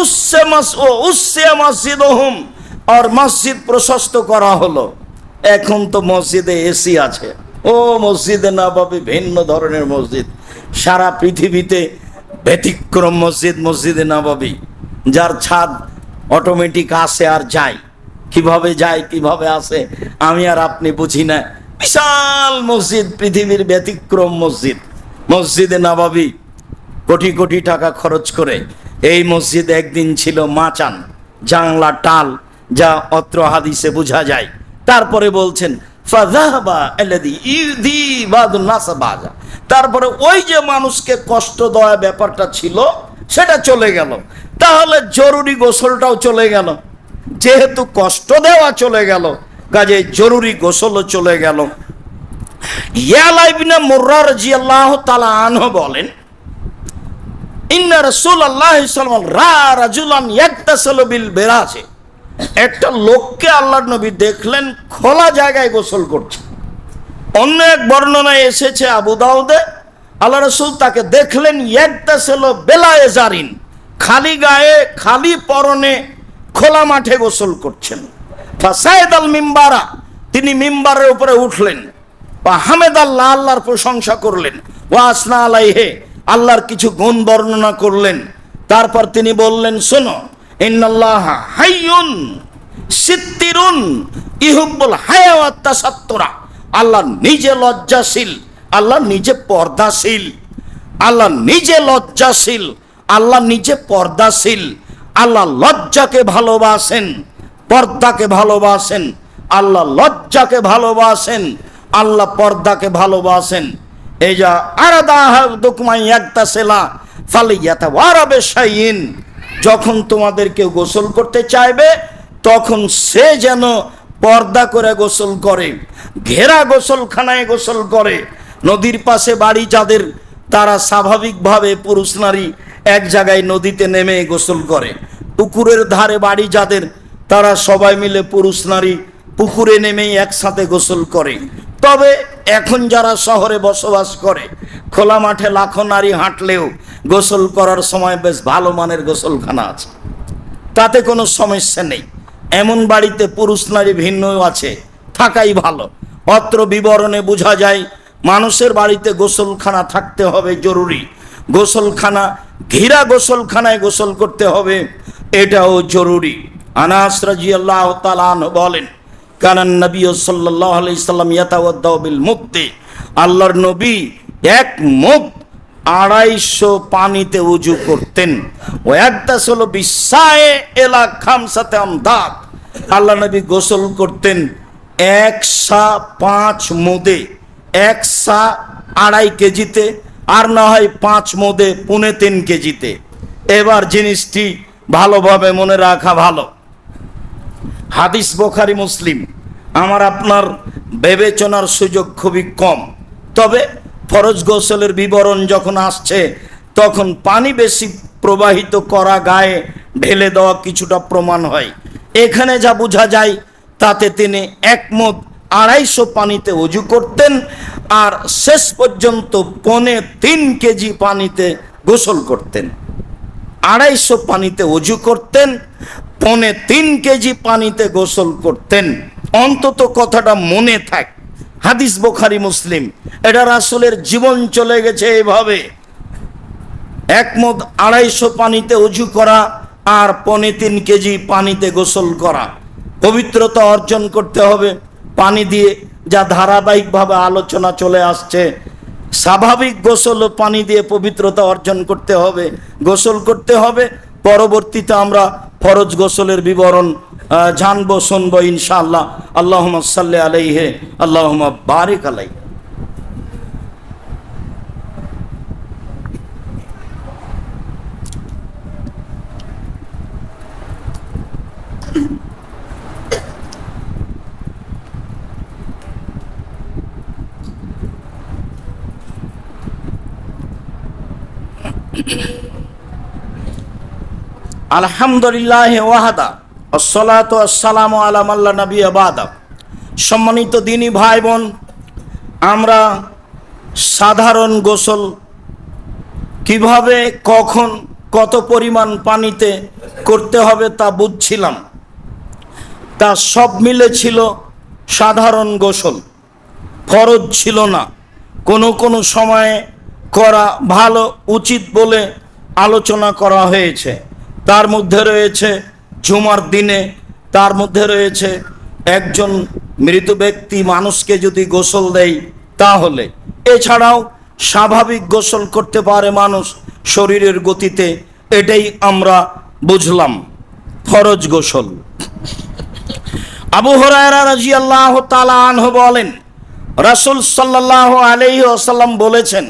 উচ্ছে মাস ও উচ্ছে মসজিদ ওহুম আর মসজিদ প্রশস্ত করা হলো। এখন তো মসজিদে এসি আছে। ও মসজিদে না পাবে ভিন্ন ধরনের মসজিদ। সারা পৃথিবীতে ব্যতিক্রম মসজিদ, মসজিদে নবাবী যার ছাদ অটোমেটিক আসে আর যায়। কীভাবে যায়, কীভাবে আসে, আমি আর আপনি বুঝি না। বিশাল মসজিদ, পৃথিবীর ব্যতিক্রম মসজিদ। মসজিদে নবাবী কোটি কোটি টাকা খরচ করে এই মসজিদ একদিন ছিল মাচান জাংলা টাল, যা অত্র হাদিসে বোঝা যায়। তারপরে বলছেন তারপরে ওই যে মানুষকে কষ্ট দেওয়া ব্যাপারটা ছিল, সেটা চলে গেল। তাহলে জরুরি গোসলটাও চলে গেল। যেহেতু কষ্ট দেওয়া চলে গেল, কাজে জরুরি গোসলও চলে গেল। ইয়ালাইবিনা মুর্রার জিয়াল্লাহ তালা আনহ বলেন রসুল আল্লাহ একটা লোককে নবী দেখলেন, খোলা জায়গায় গোসল করছে। অন্য এক বর্ণনায় এসেছে আল্লাহ রসুল তাকে দেখলেন খালি গায়ে, খালি পরনে খোলা মাঠে গোসল করছেন। ফাসায়েদ আল মিম্বারা, তিনি মিম্বারের উপরে উঠলেন। বা হামেদ আল্লাহ আল্লাহর প্রশংসা করলেন। ও আসনা আলাইহে আল্লাহর কিছু গুণ বর্ণনা করলেন। তারপর তিনি বললেন, শোনো, ইন্নাল্লাহ হাইয়ুন সিত্তিরুন ইহুব্বুল হায়াওয়াত তাসাত্তুরা। আল্লাহ নিজে লজ্জাশীল, আল্লাহ নিজে পর্দাশীল, আল্লাহ নিজে লজ্জাশীল, আল্লাহ নিজে পর্দাশীল, আল্লাহ লজ্জাকে ভালোবাসেন, পর্দাকে ভালোবাসেন, আল্লাহ লজ্জাকে ভালোবাসেন, আল্লাহ পর্দাকে ভালোবাসেন। এই যা আরাদা একটা সেলা ফালিয়াতা ওয়ারাবে শাইন যখন তোমাদের কেউ গোসল করতে চাইবে, তখন সে যেন পর্দা করে গোসল করে, ঘেরা গোসলখানায় গোসল করে। নদীর পাশে বাড়ি যাদের, তারা স্বাভাবিকভাবে পুরুষ নারী, এক জায়গায় নদীতে নেমে গোসল করে। পুকুরের ধারে বাড়ি যাদের, তারা সবাই মিলে পুরুষ নারী পুকুরে নেমেই একসাথে গোসল করে। তবে এখন যারা শহরে বসবাস করে, খোলা মাঠে লাখো নারী হাঁটলেও গোসল করার সময় বেশ ভালো মানের গোসলখানা আছে। তাতে কোনো সমস্যা নেই। এমন বাড়িতে পুরুষ নারী ভিন্ন আছে, থাকাই ভালো। অত্র বিবরণে বোঝা যায়, মানুষের বাড়িতে গোসলখানা থাকতে হবে জরুরি। গোসলখানা, ঘিরা গোসলখানায় গোসল করতে হবে, এটাও জরুরি। আনাস রাজিয়াল্লাহ তালান বলেন কারণ নবী সাল্লাহ আলাইসাল্লাম ইয়াতাওয়াদ্দাও বিল মুক্তি আল্লাহর নবী এক মুখ আড়াইশো পানিতে উজু করতেন। ও একটা হলো বিশ্বায়ে এলা খামসাতে আমদাদ। আল্লাহ নবী গোসল করতেন এক সা পাঁচ মোদে, এক সা আড়াই কেজিতে, আর না হয় পাঁচ মোদে পুনে তিন কেজিতে। এবার জিনিসটি ভালোভাবে মনে রাখা ভালো। হাদিস বোখারি মুসলিম। আমার আপনার বিবেচনার সুযোগ খুবই কম। তবে ফরজ গোসলের বিবরণ যখন আসছে, তখন পানি বেশি প্রবাহিত করা গায়ে ঢেলে দেওয়া কিছুটা প্রমাণ হয়। এখানে যা বোঝা যায়, তাতে তিনি একমত, আড়াইশো পানিতে উজু করতেন আর শেষ পর্যন্ত পনে তিন কেজি পানিতে গোসল করতেন। আড়াইশো পানিতে অজু করতেন, পনে তিন কেজি পানিতে গোসল করতেন। অন্তত কথাটা মনে থাক। হাদিস বোখারি মুসলিম, এটা রাসুলের জীবন চলে গেছে এভাবে। একমত আড়াইশো পানিতে উজু করা আর পনে তিন কেজি পানিতে গোসল করা। পবিত্রতা অর্জন করতে হবে। পানি দিয়ে যা ধারাবাহিকভাবে আলোচনা চলে আসছে স্বাভাবিক গোসল ও পানি দিয়ে পবিত্রতা অর্জন করতে হবে, গোসল করতে হবে। পরবর্তীতে আমরা ফরজ গোসলের বিবরণ জানব, শুনব ইনশাআল্লাহ। আল্লাহ সাল্লাহ আলাইহে আল্লাহ বারেক আলাই আলহামদুলিল্লাহ ওয়াহাদা, আসসালাত আসসালামু আলাম আল্লাহ নবী আবাদা সম্মানিত দিনী ভাই বোন আমরা সাধারণ গোসল কীভাবে, কখন, কত পরিমাণ পানিতে করতে হবে তা বুঝছিলাম। তা সব মিলে ছিল সাধারণ গোসল। ফরজ ছিল না। কোনো কোনো সময়ে করা ভালো, উচিত বলে আলোচনা করা হয়েছে। তার মধ্যে রয়েছে জুমার দিনে, তার মধ্যে রয়েছে একজন মৃত ব্যক্তি মানুষকে যদি গোসল দেয় তাহলে। এছাড়াও স্বাভাবিক গোসল করতে পারে মানুষ শরীরের গতিতে, এটাই আমরা বুঝলাম। ফরজ গোসল। আবু হরায়রা রাজিয়াল্লাহ তালা আনহ বলেন, রাসূল সাল্লাল্লাহু আলাইহি ওয়াসাল্লাম বলেছেন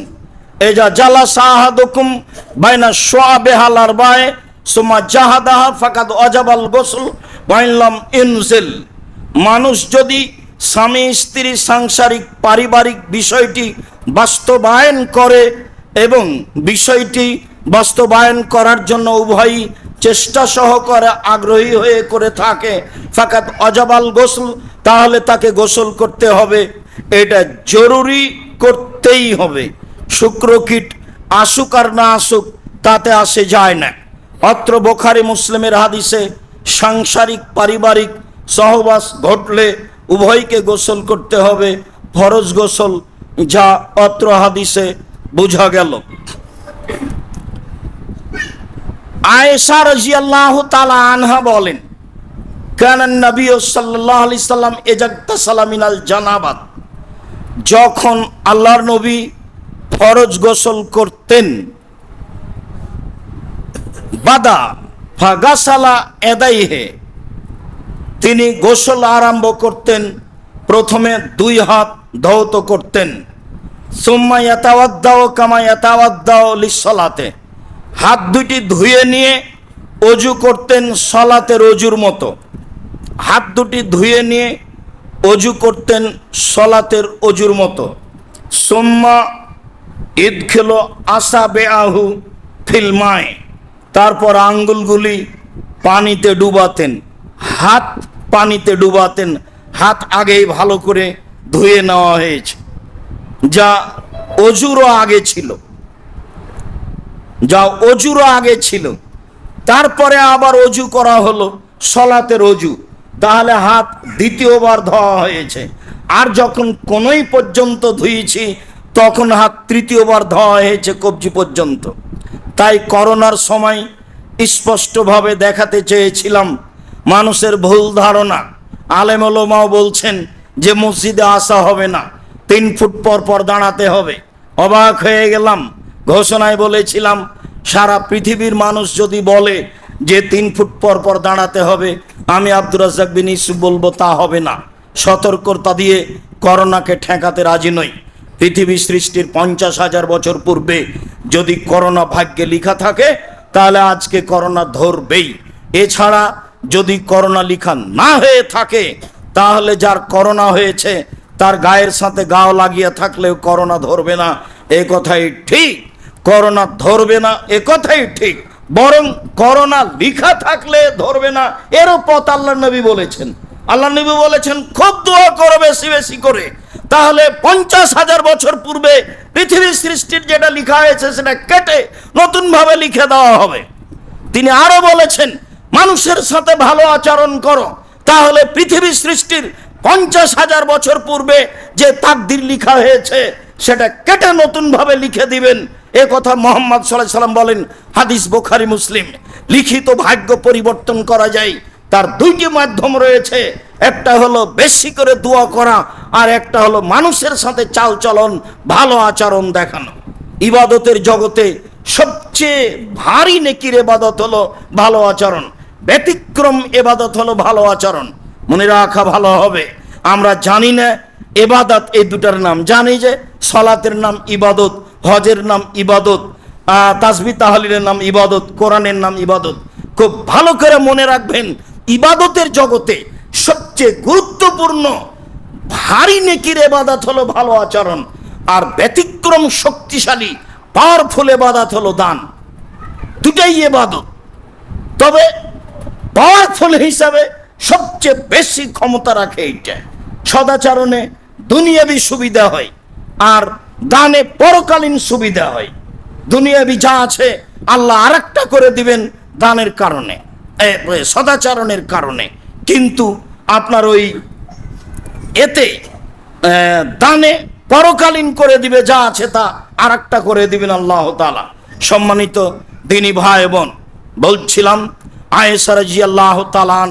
এজা জালা সাহাদুকুম বাইনা শুআবিহাল আরবায়ে সুমা জাহাদাহা ফাকাদ অজাবাল গোসল ওয়াইলাম ইনজিল। মানুষ যদি স্বামী, স্ত্রী, সাংসারিক, পারিবারিক বিষয়টি বাস্তবায়ন করে এবং বিষয়টি বাস্তবায়ন করার জন্য উভয়ই চেষ্টা সহকারে আগ্রহী হয়ে করে থাকে ফাকাত অজাবাল গোসল, তাহলে তাকে গোসল করতে হবে। এটা জরুরি করতেই হবে। শুক্রকীট আসুক আর না আসুক, তাতে আসে যায় না। অত্র বোখারি মুসলিমের হাদিসে সাংসারিক, পারিবারিক সহবাস ঘটলে উভয়কে গোসল করতে হবে, ফরজ গোসল, যা অত্র হাদিসে বোঝা গেল। আয়েশা রাজিয়াল্লাহু তাআলা আনহা বলেন কানান নবী সাল্লাল্লাহু আলাইহি সাল্লাম এজাক্তাসালা মিনাল জানাবাত। যখন আল্লাহর নবী ফরজ গোসল করতেন। বাদা ফাগাসালা এদাইহে। তিনি গোসল আরম্ভ করতেন, প্রথমে দুই হাত ধৌত করতেন। সুম্মা ইয়াতাওয়াদ্দাও কামা ইয়াতাওয়াদ্দাও লিসলাতে হাত দুটি ধুয়ে নিয়ে অজু করতেন সলাতের অজুর মতো। হাত দুটি ধুয়ে নিয়ে অজু করতেন সলাতের অজুর মতো। সোম্মা ঈদ খেলো আসা বেআহু ফিলমায় তারপর আঙ্গুলগুলি পানিতে ডুবাতেন, হাত পানিতে ডুবাতেন, হাত আগেই ভালো করে ধুয়ে নেওয়া হয়েছে, যা অজুরও আগে ছিল। যা অজুরও আগে ছিল। তারপরে আবার অজু করা হলো, সলাতের অজু। তাহলে হাত দ্বিতীয়বার ধোয়া হয়েছে। আর যখন কোনোই পর্যন্ত ধুয়েছি তখন হাত তৃতীয়বার ধোয়া হয়েছে কবজি পর্যন্ত। তাই করোনার সময় স্পষ্টভাবে দেখাতে চেয়েছিলাম মানুষের ভুল ধারণা। আলেমলমাও বলছেন যে মসজিদে আসা হবে না, তিন ফুট পর পর দাঁড়াতে হবে। অবাক হয়ে গেলাম, ঘোষণায় বলেছিলাম, সারা পৃথিবীর মানুষ যদি বলে যে তিন ফুট পর পর দাঁড়াতে হবে, আমি আব্দুর রাজ্জাক বিন ইসুফ বলব তা হবে না। সতর্কতা দিয়ে করোনাকে ঠেকাতে রাজি নই। পৃথিবী সৃষ্টির পঞ্চাশ হাজার বছর পূর্বে যদি করোনা ভাগ্যে লিখা থাকে, তাহলে আজকে করোনা ধরবেই। এছাড়া যদি করোনা লিখা না হয়ে থাকে, তাহলে যার করোনা হয়েছে, তার গায়ের সাথে গাও লাগিয়ে থাকলেও করোনা ধরবে না। এ কথাই ঠিক। করোনা ধরবে না, এ কথাই ঠিক। বরং করোনা লিখা থাকলে ধরবে না, এরও পথ আল্লাহ নবী বলেছেন। আল্লাহ নবী বলেছেন, খুব দোয়া করো বেশি বেশি করে। তাহলে পঞ্চাশ হাজার বছর পূর্বে পৃথিবীর সৃষ্টির যেটা লিখা হয়েছে সেটা কেটে নতুনভাবে লিখে দেওয়া হবে। তিনি আরও বলেছেন, মানুষের সাথে ভালো আচরণ করো। তাহলে পৃথিবী সৃষ্টির পঞ্চাশ হাজার বছর পূর্বে যে তাকদির লিখা হয়েছে, সেটা কেটে নতুনভাবে লিখে দিবেন। এ কথা মোহাম্মদ সাল্লাহ সাল্লাম বলেন, হাদিস বোখারি, মুসলিম। লিখিত ভাগ্য পরিবর্তন করা যায়। তার দুইটি মাধ্যম রয়েছে। একটা হলো বেশি করে দোয়া করা আর একটা হলো মানুষের সাথে চালচলন, ভালো আচরণ দেখানো। ইবাদতের জগতে সবচেয়ে ভারী নেকির এবাদত হলো ভালো আচরণ। ব্যতিক্রম এবাদত হলো ভালো আচরণ। মনে রাখা ভালো হবে। আমরা জানি না এবাদত এই দুটার নাম। জানি যে সলাতের নাম ইবাদত, হজের নাম ইবাদত তাসবি তাহলিলের নাম ইবাদত, কোরআনের নাম ইবাদত। খুব ভালো করে মনে রাখবেন, ইবাদতের জগতে সবচেয়ে গুরুত্বপূর্ণ ভারী নেকির এবাদাত হলো ভালো আচরণ, আর ব্যতিক্রম শক্তিশালী পাওয়ারফুল এবাদাত হলো দান। দুটাই এবাদত। তবে পাওয়ারফুল হিসাবে সবচেয়ে বেশি ক্ষমতা রাখে এইটা। সদাচরণে দুনিয়াবি সুবিধা হয়, আর দানে পরকালীন সুবিধা হয়। দুনিয়াবি যা আছে আল্লাহ আরেকটা করে দিবেন দানের কারণে সদাচরণের কারণে। কিন্তু আপনার ওই এতে দানে পরকালীন করে দিবে যা আছে তা আর একটা করে দিবেন আল্লাহ তালা সম্মানিত দিনী ভাই বোন, বলছিলাম আয়েসার জি আল্লাহ তালান